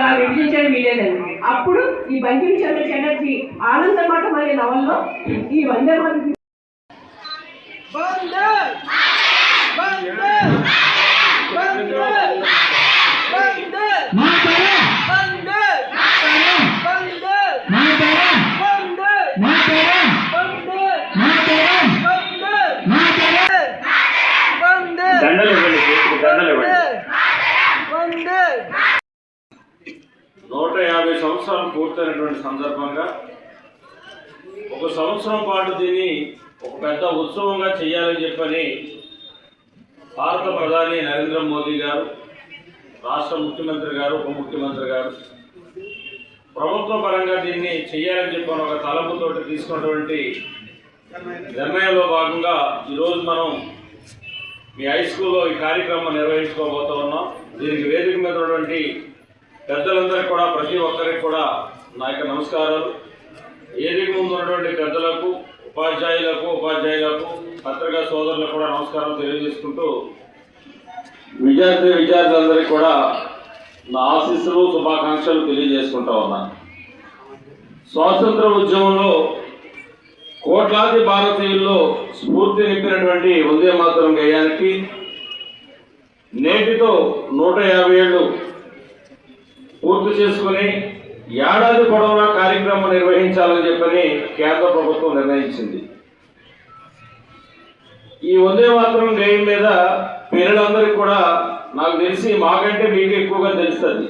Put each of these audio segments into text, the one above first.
అలా విభజించడం వీలేదండి అప్పుడు ఈ బంకిం చంద్ర చటర్జీ ఆనందమఠం అనే నవల్లో ఈ వందే మాతరం వందే! వందే! వందే వందే మాతరం వందే వందే మాతరం వందే మాతరం వందే మాతరం వందే మాతరం వందే దండలు ఇవ్వండి చేతికి దండలు ఇవ్వండి వందే నూట యాభై సంవత్సరాలు పూర్తయినటువంటి సందర్భంగా ఒక సంవత్సరం పాటు దీన్ని ఒక పెద్ద ఉత్సవంగా చేయాలని చెప్పని భారత ప్రధాని నరేంద్ర మోదీ గారు రాష్ట్ర ముఖ్యమంత్రి గారు ఉప ముఖ్యమంత్రి గారు ప్రభుత్వ పరంగా దీన్ని చేయాలని చెప్పని ఒక తలంపుతోటి తీసుకున్నటువంటి నిర్ణయంలో భాగంగా ఈరోజు మనం మీ హై స్కూల్లో ఈ కార్యక్రమం నిర్వహించుకోబోతూ ఉన్నాం దీనికి వేదిక మీద ఉన్నటువంటి పెద్దలందరికీ కూడా ప్రతి ఒక్కరికి కూడా నా యొక్క నమస్కారాలు. ఏదికి ముందు ఉన్నటువంటి పెద్దలకు ఉపాధ్యాయులకు ఉపాధ్యాయులకు పత్రికా సోదరులకు కూడా నమస్కారం తెలియజేసుకుంటూ విద్యార్థి విద్యార్థులందరికీ కూడా నా ఆశీస్సులు శుభాకాంక్షలు తెలియజేసుకుంటా ఉన్నాను స్వాతంత్ర ఉద్యమంలో కోట్లాది భారతీయుల్లో స్ఫూర్తి నింపినటువంటి వందే మాతరం గేయానికి నేటితో నూట యాభై ఏళ్ళు పూర్తి చేసుకుని ఏడాది పొడవునా కార్యక్రమం నిర్వహించాలని చెప్పని కేంద్ర ప్రభుత్వం నిర్ణయించింది. ఈ వందే మాత్రం గేయం మీద పిల్లలందరికీ కూడా నాకు తెలిసి మాకంటే మీకు ఎక్కువగా తెలుస్తుంది.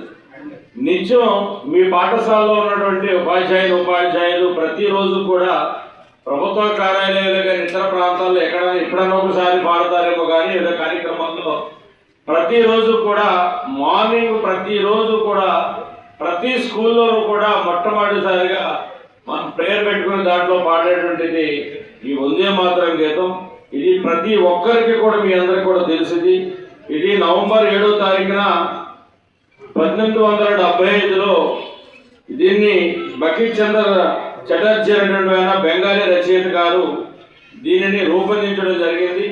నిత్యం మీ పాఠశాలలో ఉన్నటువంటి ఉపాధ్యాయులు ఉపాధ్యాయులు ప్రతిరోజు కూడా ప్రభుత్వ కార్యాలయాలు కానీ ఇతర ప్రాంతాల్లో ఎక్కడైనా ఎప్పుడైనా ఒకసారి పాడతారేమో కానీ ఏదో కార్యక్రమాల్లో ప్రతిరోజు కూడా మార్నింగ్ ప్రతిరోజు కూడా ప్రతి స్కూల్లోనూ కూడా మొట్టమొదటిసారిగా మనం ప్రేయర్ పెట్టుకుని దాంట్లో పాడేటువంటిది ఈ వందే మాత్రం గీతం. ఇది ప్రతి ఒక్కరికి కూడా మీ అందరికి కూడా తెలిసింది. ఇది నవంబర్ ఏడో తారీఖున పద్దెనిమిది వందల డెబ్బై ఐదులో దీన్ని బకీర్ చంద్ర చటర్జీ అనేటువంటి బెంగాలీ రచయిత గారు దీనిని రూపొందించడం జరిగింది.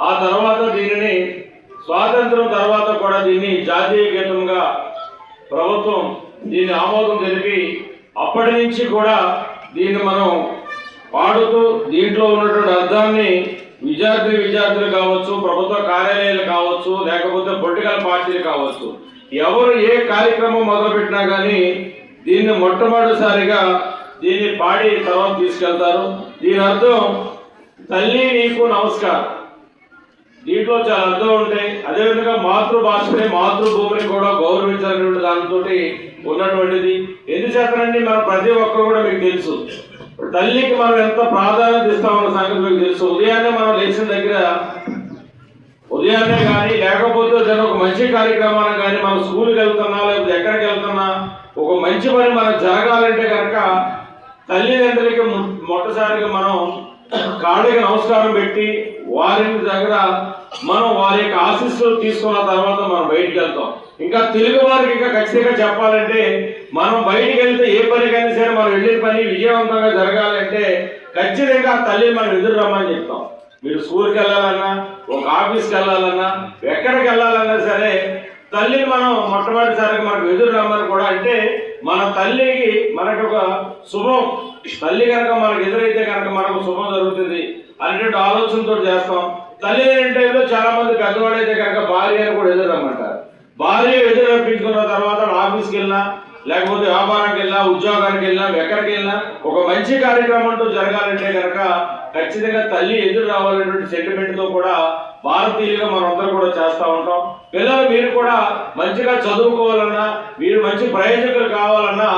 ఆ తర్వాత దీనిని స్వాతంత్రం తర్వాత కూడా దీన్ని జాతీయ గీతంగా ప్రభుత్వం దీన్ని ఆమోదం తెలిపి అప్పటి నుంచి కూడా దీన్ని మనం పాడుతూ దీంట్లో ఉన్నటువంటి అర్థాన్ని విద్యార్థి విద్యార్థులు కావచ్చు ప్రభుత్వ కార్యాలయాలు కావచ్చు లేకపోతే పొలిటికల్ పార్టీలు కావచ్చు ఎవరు ఏ కార్యక్రమం మొదలుపెట్టినా కానీ దీన్ని మొట్టమొదటిసారిగా దీన్ని పాడి తర్వాత తీసుకెళ్తారు. దీని అర్థం తల్లి నీకు నమస్కారం. దీంట్లో చాలా అర్థం ఉంటాయి. అదేవిధంగా మాతృభాషని మాతృభూమిని కూడా గౌరవించాలనేటువంటి దానితో ఉన్నటువంటిది. ఎందుచేతనండి? మనం ప్రతి ఒక్కరు కూడా మీకు తెలుసు. తల్లికి మనం ఎంత ప్రాధాన్యత ఇస్తామన్న సంగతి మీకు తెలుసు. ఉదయాన్నే మనం లేచిన దగ్గర ఉదయాన్నే కానీ లేకపోతే ఏదైనా ఒక మంచి కార్యక్రమానికి కానీ మనం స్కూల్కి వెళ్తున్నా లేకపోతే ఎక్కడికి వెళ్తున్నా ఒక మంచి పని మనం జరగాలంటే కనుక తల్లిదండ్రులకి మొట్టసారిగా మనం కాళ్ళకి నమస్కారం పెట్టి వారిని దగ్గర మనం వారి యొక్క ఆశీస్సులు తీసుకున్న తర్వాత మనం బయటికి వెళ్తాం. ఇంకా తెలుగు వారికి ఇంకా ఖచ్చితంగా చెప్పాలంటే మనం బయటికి వెళ్తే ఏ పని కానీ సరే మనం వెళ్ళిన పని విజయవంతంగా జరగాలంటే ఖచ్చితంగా తల్లి మనం ఎదురు రమ్మని చెప్తాం. మీరు స్కూల్కి వెళ్ళాలన్నా ఒక ఆఫీస్కి వెళ్ళాలన్నా ఎక్కడికి వెళ్ళాలన్నా సరే తల్లిని మనం మొట్టమొదటిసారిగా మనకు ఎదురు రమ్మని కూడా అంటే మన తల్లికి మనకు ఒక శుభం. తల్లి కనుక మనకు ఎదురైతే కనుక మనకు శుభం జరుగుతుంది అనేటువంటి ఆలోచనతో చేస్తాం. తల్లి లేని టైంలో చాలా మంది పెద్దవాడైతే కనుక భార్య కూడా ఎదురు రమ్మంటారు. భార్య ఎదురు రప్పించుకున్న తర్వాత ఆఫీస్కి వెళ్ళినా లేకపోతే వ్యాపారానికి వెళ్ళినా ఉద్యోగానికి వెళ్ళినా ఎక్కడికి వెళ్ళినా ఒక మంచి కార్యక్రమంతో జరగాలంటే కనుక ఖచ్చితంగా తల్లి ఎదురు రావాలనేటువంటి సెంటిమెంట్తో కూడా భారతీయులుగా మనందరం కూడా చేస్తూ ఉంటాం. పిల్లలు మీరు కూడా మంచిగా చదువుకోవాలన్నా మీరు మంచి ప్రయోజకులు కావాలన్నా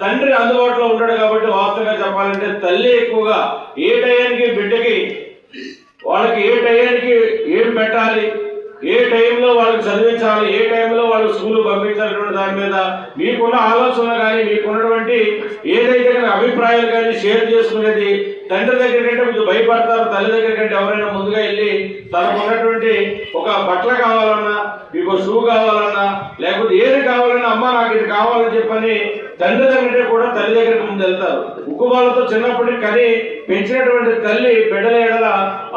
తండ్రి అందుబాటులో ఉంటాడు కాబట్టి వాస్తవంగా చెప్పాలంటే తల్లి ఎక్కువగా ఏ టయానికి బిడ్డకి వాళ్ళకి ఏ టయానికి ఏం పెట్టాలి ఏ టైంలో వాళ్ళకి చదివించాలి ఏ టైంలో వాళ్ళు స్కూల్ పంపించాలనేటువంటి దాని మీద మీకున్న ఆలోచన కానీ మీకున్నటువంటి ఏదైతే కనుక అభిప్రాయాలు కానీ షేర్ చేసుకునేది తండ్రి దగ్గర కంటే కొంచెం భయపడతారు తల్లి దగ్గర కంటే ఎవరైనా ముందుగా వెళ్ళి తనకు ఉన్నటువంటి ఒక బట్టల కావాలన్నా మీకు షూ కావాలన్నా లేకపోతే ఏది కావాలన్నా అమ్మ నాకు ఇది కావాలని చెప్పని తండ్రి దగ్గర కూడా తల్లి దగ్గరికి ముందు వెళ్తారు. ఉక్కు చిన్నప్పటికి కానీ పెంచినటువంటి తల్లి బిడ్డల ఎడల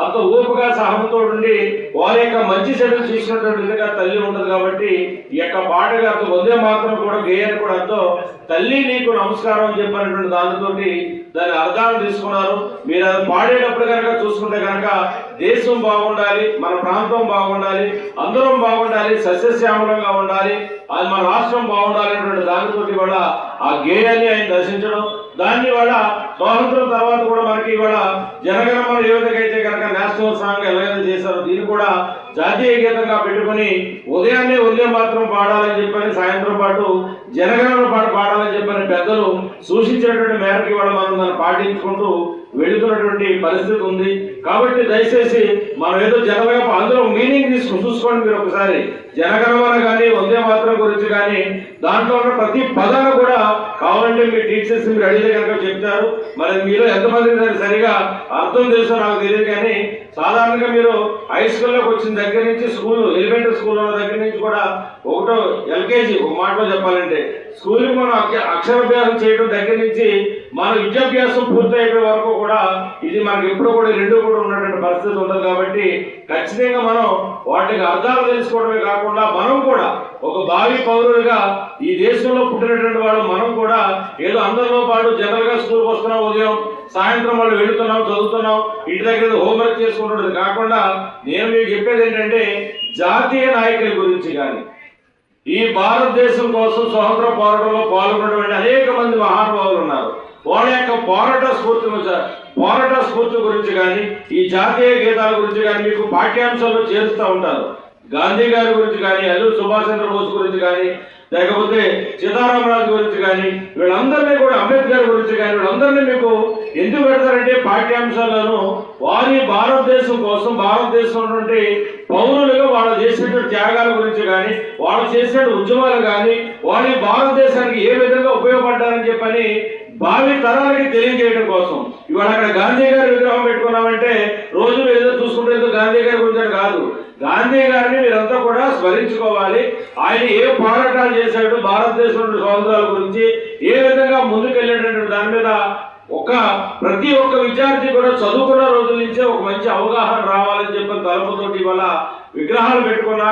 అంత ఊపుగా సహనంతో ఉండి వారి యొక్క మంచి చెడులు చూసినటువంటి విధంగా తల్లి ఉండదు కాబట్టి ఈ యొక్క పాటగా అంత వందే మాత్రం కూడా గేయాన్ని కూడా అంతో తల్లి నీకు నమస్కారం అని చెప్పినటువంటి దానితోటి దాని అర్థాలు తీసుకున్నారు. మీరు అది పాడేటప్పుడు కనుక చూసుకుంటే కనుక దేశం బాగుండాలి మన ప్రాంతం బాగుండాలి అందరం బాగుండాలి సస్యశ్యామలంగా ఉండాలి అది మన రాష్ట్రం బాగుండాలి అనేటువంటి దానితోటి కూడా ఆ గేయాన్ని ఆయన దర్శించడం. దాన్ని ఇవాళ స్వాతంత్రం తర్వాత కూడా మనకి ఇవాళ జనగణమన మన యువతకైతే కనుక నేషనల్ సాంగ్ ఎలాగైతే చేశారో దీన్ని కూడా జాతీయ గీతంగా పెట్టుకొని ఉదయాన్నే ఉదయం మాత్రం పాడాలని చెప్పని సాయంత్రం పాటు జనగణన పాట పాడాలని చెప్పని పెద్దలు సూచించినటువంటి మేరకు ఇవాళ మనం దాన్ని పాటించుకుంటూ వెళుతున్నటువంటి పరిస్థితి ఉంది. కాబట్టి దయచేసి మనం ఏదో జనరల్గా అందులో మీనింగ్ తీసుకుని చూసుకోండి మీరు ఒకసారి. జనగణమన కానీ వందే మాత్రం గురించి కానీ దాంట్లో ఉన్న ప్రతి పదాలు కూడా కావాలంటే మీ టీచర్స్ మీరు అడిగితే కనుక చెప్తారు. మరి మీలో ఎంతమంది దాన్ని సరిగా అర్థం తెలుసో నాకు తెలియదు కానీ సాధారణంగా మీరు హై స్కూల్లోకి వచ్చిన దగ్గర నుంచి స్కూల్ ఎలిమెంటరీ స్కూల్ ఉన్న దగ్గర నుంచి కూడా ఒకటో ఎల్కేజీ ఒక మాటలో చెప్పాలంటే స్కూల్కి మనం అక్ష- అక్షరాభ్యాసం చేయడం దగ్గర నుంచి మన విద్యాభ్యాసం పూర్తయ్యే వరకు కూడా ఇది మనకి ఎప్పుడు కూడా రెండు కూడా ఉన్నటువంటి పరిస్థితి ఉండదు కాబట్టి ఖచ్చితంగా మనం వాటికి అర్థాలు తెలుసుకోవడమే కాకుండా మనం కూడా ఒక భావి పౌరులుగా ఈ దేశంలో పుట్టినటువంటి వాళ్ళు మనం కూడా ఏదో అందరిలో పాటు జనరల్గా స్కూల్కి వస్తున్నాం ఉదయం సాయంత్రం వాళ్ళు వెళుతున్నాం చదువుతున్నాం ఇంటి దగ్గర హోంవర్క్ చేసుకుంటున్నది కాకుండా నేను మీకు చెప్పేది ఏంటంటే జాతీయ నాయకుల గురించి కానీ ఈ భారతదేశం కోసం స్వతంత్ర పోరాటంలో పాల్గొన్నటువంటి అనేక మంది మహా వాళ్ళ యొక్క పోరాట స్ఫూర్తి గురించి- పోరాట స్ఫూర్తి గురించి కానీ ఈ జాతీయ గీతాల గురించి కానీ మీకు పాఠ్యాంశాల్లో చేరుస్తూ ఉంటారు. గాంధీ గారి గురించి కానీ అల్లు సుభాష్ చంద్రబోస్ గురించి కానీ లేకపోతే సీతారామరాజు గురించి కానీ వీళ్ళందరినీ కూడా అంబేద్కర్ గురించి కానీ వీళ్ళందరినీ మీకు ఎందుకు పెడతారంటే పాఠ్యాంశాలను వారి భారతదేశం కోసం భారతదేశం ఉన్నటువంటి పౌరులుగా వాళ్ళు చేసినటువంటి త్యాగాల గురించి కానీ వాళ్ళు చేసిన ఉద్యమాలు కానీ వారి భారతదేశానికి ఏ విధంగా ఉపయోగపడ్డారని చెప్పని భావి తరాలకి తెలియజేయడం కోసం. ఇవాళ అక్కడ గాంధీ గారి విగ్రహం పెట్టుకున్నామంటే రోజు ఏదో చూసుకుంటే గాంధీ గారి గురించి కాదు. గాంధీ గారిని మీరంతా కూడా స్మరించుకోవాలి. ఆయన ఏ పోరాటాలు చేశాడు భారతదేశంలో స్వాతంత్రాల గురించి ఏ విధంగా ముందుకెళ్ళేటటువంటి దాని మీద ఒక ప్రతి ఒక్క విద్యార్థి కూడా చదువుకున్న రోజుల నుంచే ఒక మంచి అవగాహన రావాలని చెప్పిన తలపుతోటి ఇవాళ విగ్రహాలు పెట్టుకున్న